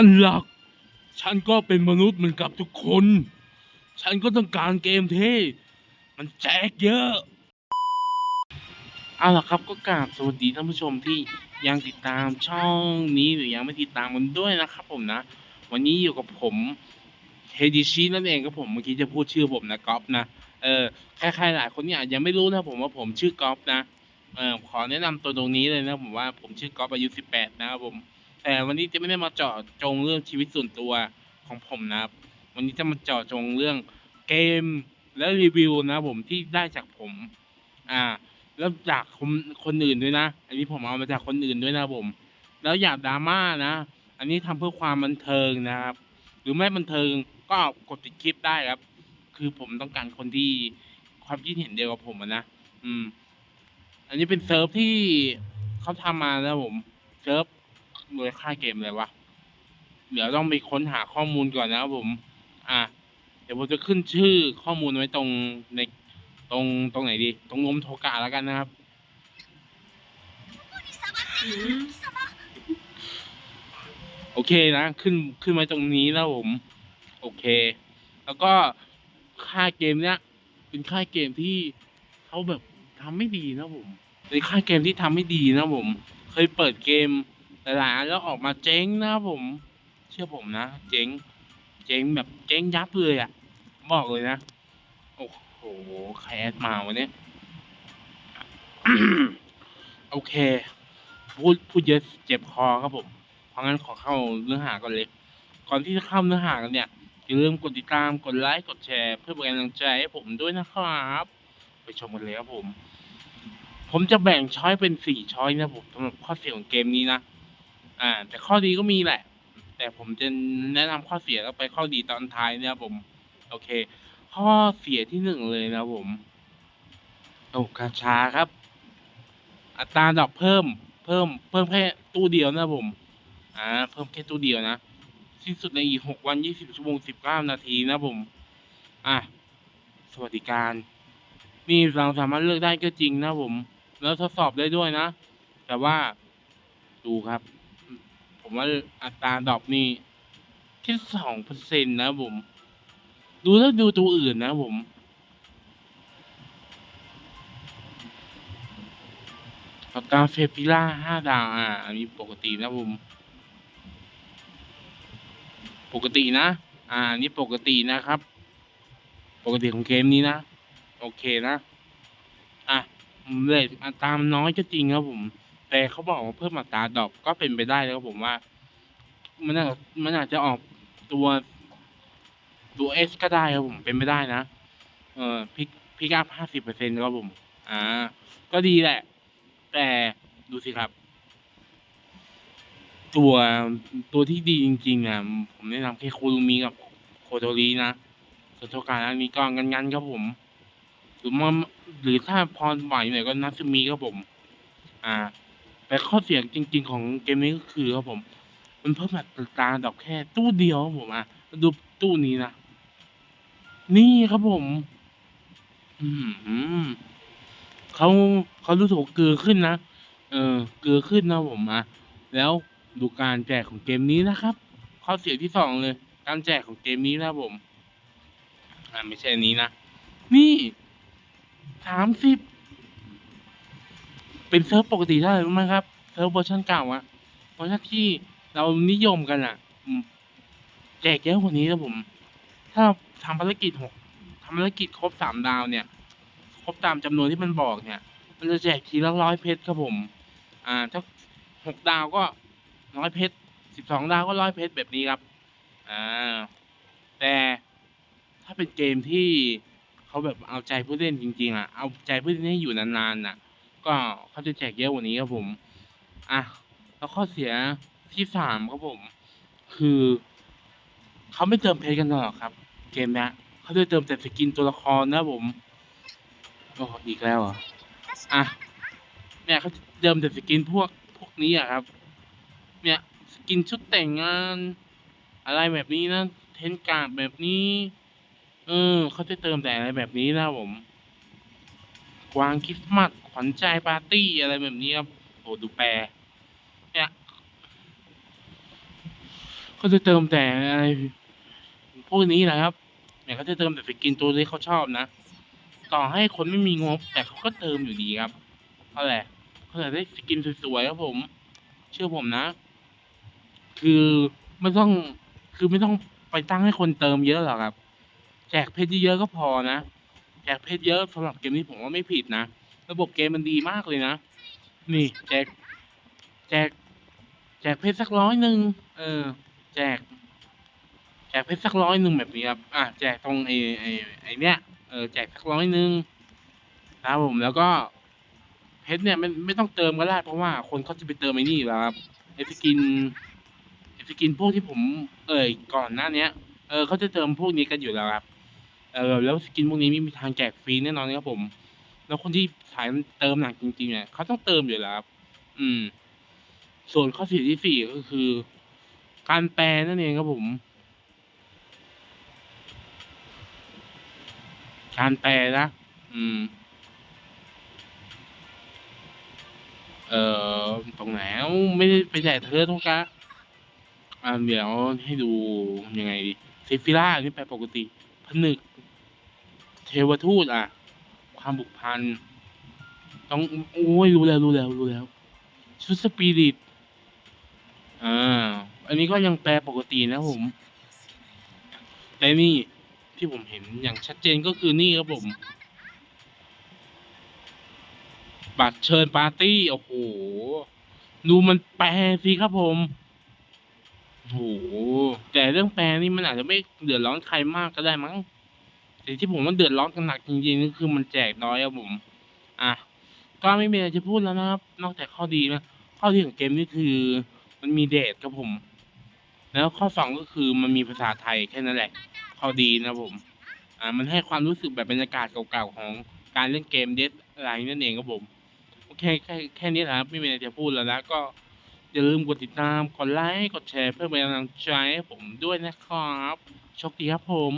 ท่านหลัก ฉันก็เป็นมนุษย์เหมือนกับทุกคน ฉันก็ต้องการเกมเท่มันแจกเยอะ เอาล่ะครับก็กราบสวัสดีท่านผู้ชมที่ยังติดตามช่องนี้หรือยังไม่ติดตามกันด้วยนะครับผมนะ วันนี้อยู่กับผมเฮดิชินั่นเองครับผมเมื่อกี้จะพูดชื่อผมนะก๊อฟนะเออใครๆหลายคนเนี่ยยังไม่รู้นะผมว่าผมชื่อก๊อฟนะเออขอแนะนำตัวตรงนี้เลยนะผมว่าผมชื่อก๊อฟอายุสิบแปดนะครับผม แต่วันนี้จะไม่ได้มาเจาะจงเรื่องชีวิตส่วนตัวของผมนะครับ วันนี้จะมาเจาะจงเรื่องเกมและรีวิวนะผมที่ได้จากผม อ่า แล้วจากคนคนอื่นด้วยนะ อันนี้ผมเอามาจากคนอื่นด้วยนะผม แล้วอย่าดราม่านะ อันนี้ทำเพื่อความบันเทิงนะครับ หรือไม่บันเทิงก็กดติดคลิปได้ครับ คือผมต้องการคนที่ความคิดเห็นเดียวกับผมนะ อืม อันนี้เป็นเซิร์ฟที่เขาทำมานะผม เซิร์ฟ โดยค่าเกมเลยวะ เดี๋ยวต้องไปค้นหาข้อมูลก่อนนะครับผม อะ เดี๋ยวผมจะขึ้นชื่อข้อมูลไว้ตรงในตรงตรงไหนดี ตรงนมโทกะแล้วกันนะครับ โอเคนะ ขึ้นขึ้นไว้ตรงนี้นะผม โอเค แล้วก็ค่ายเกมเนี้ย เป็นค่ายเกมที่เขาแบบทำไม่ดีนะผม เป็นค่ายเกมที่ทำไม่ดีนะผม เคยเปิดเกม หลายอันแล้วออกมาเจ๊งนะผม เชื่อผมนะ เจ๊ง เจ๊งแบบเจ๊งยับเลยอะ่ะ บอกเลยนะ โอ้โหใครแอดมาวันนี้โอเค พูดพูดเยอะเจ็บคอครับผม เพราะงั้นขอเข้าเนื้อหาก่อนเลย ก่อนที่จะเข้าเนื้อหากันเนี่ยอย่าลืมกดติดตามกดไลค์กดแชร์ เพื่อเป็นกำลังใจให้ผมด้วยนะครับไปชมกันเลยครับผม ผมจะแบ่งช้อยเป็นสี่ช้อยนะผมสำหรับข้อเสียของเกมนี้นะ อ่า แต่ข้อดีก็มีแหละ แต่ผมจะแนะนำข้อเสียแล้วไปข้อดีตอนท้ายนะครับผม โอเค ข้อเสียที่หนึ่งเลยนะผมโอ้กาชาครับ อัตราดอกเพิ่ม เพิ่ม เพิ่มแค่ตู้เดียวนะผม อ่า เพิ่มแค่ตู้เดียวนะสิ้นสุดในอีกหกวันยี่สิบชั่วโมงสิบเก้านาทีนะผม อะ สวัสดิการนี่เราสามารถเลือกได้ก็จริงนะผม แล้วทดสอบได้ด้วยนะ แต่ว่าดูครับ ผมว่าอัตราดรอปนี่แค่สองเปอร์เซ็นต์นะผม ดูแล้วดูตัวอื่นนะผมปากกาเฟฟิล่าห้าดาว อ่า อันนี้ปกตินะผม ปกตินะ อ่า นี่ปกตินะครับ ปกติของเกมนี้นะ โอเคนะ อะเลทอัตรามันน้อยก็จริงครับผม แต่เขาบอกว่าเพิ่มอัตราดอปก็เป็นไปได้แล้วครับผมว่า มันอาจมันอาจจะออกตัวตัวเอสก็ได้ครับผมเป็นไม่ได้นะเออพิกพิกอัพห้าสิบเปอร์เซ็นต์ครับผม อ่า ก็ดีแหละ แต่ดูสิครับ ตัวตัวที่ดีจริงๆอะผมแนะนำแค่โคลูมีกับโคโตรีนะส่วนโทการอันนี้ก็งันๆครับผม หรือมาหรือถ้าพรไหวหน่อยก็นัซึมีครับผม อ่า แต่ข้อเสียจริง ๆ ของเกมนี้ก็คือครับผม มันเพิ่มอัตราดอกแค่ตู้เดียวครับผมอะดูตู้นี้นะ นี่ครับผม อืมเขาเขารู้สึกเกลือขึ้นนะ เออ เกลือขึ้นนะผมอะแล้วดูการแจกของเกมนี้นะครับ ข้อเสียที่สองเลย การแจกของเกมนี้นะผม อ่าไม่ใช่นี้นะ นี่สามสิบ เป็นเซิร์ฟปกติไหร่รู้ไหมครับเซิร์ฟเวอร์ชันเก่าอะเวอร์ชันที่เรานิยมกันอะแจกเยอะกว่านี้นะผม ถ้าทำภารกิจหกทำภารกิจครบสามดาวเนี่ย ครบตามจำนวนที่มันบอกเนี่ย มันจะแจกทีละร้อยเพชรครับผม อ่า ถ้าหกดาวก็ร้อยเพชรสิบสองดาวก็ร้อยเพชรแบบนี้ครับ อ่า แต่ถ้าเป็นเกมที่เขาแบบเอาใจผู้เล่นจริง ๆ อะ เอาใจผู้เล่นให้อยู่นานๆน่ะ ก็เขาจะแจกเยอะกว่านี้ครับผม อะ แล้วข้อเสียที่สามครับผม คือเขาไม่เติมเพชรกันหรอกครับ เกมเนี้ยเขาจะเติมแต่สกินตัวละครนะผมโอ้อีกแล้วเหรออะเนี่ยเขาเติมแต่สกินพวกพวกนี้อะครับ เนี่ยสกินชุดแต่งงาน อะไรแบบนี้นะเทนการ์ดแบบนี้ เออเขาจะเติมแต่อะไรแบบนี้นะผมกวางคริสต์มาส วัญใจปาร์ตี้อะไรแบบนี้ครับโอ้ดูแปรเนี่ยก็จะเติมแต่อะไรพวกนี้แหละครับเนี่ยเขาจะเติมแต่สกินตัวที่เขาชอบนะ ต่อให้คนไม่มีงบ แต่เขาก็เติมอยู่ดีครับเพราะอะไรเขาอยากได้สกินสวยๆครับผม เชื่อผมนะ คือไม่ต้องคือไม่ต้องไปตั้งให้คนเติมเยอะหรอกครับ แจกเพชรเยอะก็พอนะ แจกเพชรเยอะสำหรับเกมนี้ผมว่าไม่ผิดนะ ระบบเกมมันดีมากเลยนะ นี่แจก แจก แจกเพชรสักร้อยหนึ่งเออ แจก แจกเพชรสักร้อยหนึ่งแบบนี้ครับอะแจกตรงไอ้ไอ้ไอ้เนี้ยเออแจกสักร้อยหนึ่งนะครับผมแล้วก็เพชรเนี่ยไม่ไม่ต้องเติมก็ได้เพราะว่าคนเขาจะไปเติมไอ้นี่อยู่แล้วครับไอ้สกินไอ้สกินพวกที่ผม เอ่ยก่อนหน้าเนี้ย เออเขาจะเติมพวกนี้กันอยู่แล้วครับเออแล้วสกินพวกนี้ไม่มีทางแจกฟรีแน่นอนครับผม แล้วคนที่สายเติมหนักจริงๆเนี่ยเขาต้องเติมอยู่แล้วครับ อืม ส่วนข้อเสียที่สี่ก็คือ การแปลนั่นเองครับผม การแปลนะ อืม เอ่อตรงไหนไม่ได้ไปแจกเธอตรงกลางอ่าเดี๋ยวให้ดูยังไงดีเซฟิล่าอันนี้แปลปกติ ผนึก เทวทูตอะ ความบุกพัน ต้อง โอ้ยรู้แล้วรู้แล้วรู้แล้ว ชุดสปิริตอ่าอันนี้ก็ยังแปลปกตินะผม แต่นี่ที่ผมเห็นอย่างชัดเจนก็คือนี่ครับผม บัตรเชิญปาร์ตี้ โอ้โห ดูมันแปลสิครับผมโอ้โหแต่เรื่องแปลนี่มันอาจจะไม่เดือดร้อนใครมากก็ได้มั้ง แต่ที่ผมว่าเดือดร้อนกันหนักจริงๆก็คือมันแจกน้อยครับผม อะก็ไม่มีอะไรจะพูดแล้วนะครับ นอกจากข้อดีนะข้อดีของเกมนี่คือมันมีเดทครับผม แล้วข้อสองก็คือมันมีภาษาไทยแค่นั้นแหละ ข้อดีนะผม อ่า มันให้ความรู้สึกแบบบรรยากาศเก่าๆของการเล่นเกมเดทอะไรนั่นเองครับผมโอเคแค่แค่นี้แหละครับไม่มีอะไรจะพูดแล้วนะก็อย่าลืมกดติดตาม กดไลค์ กดแชร์เพื่อเป็นกำลังใจให้ผมด้วยนะครับโชคดีครับผม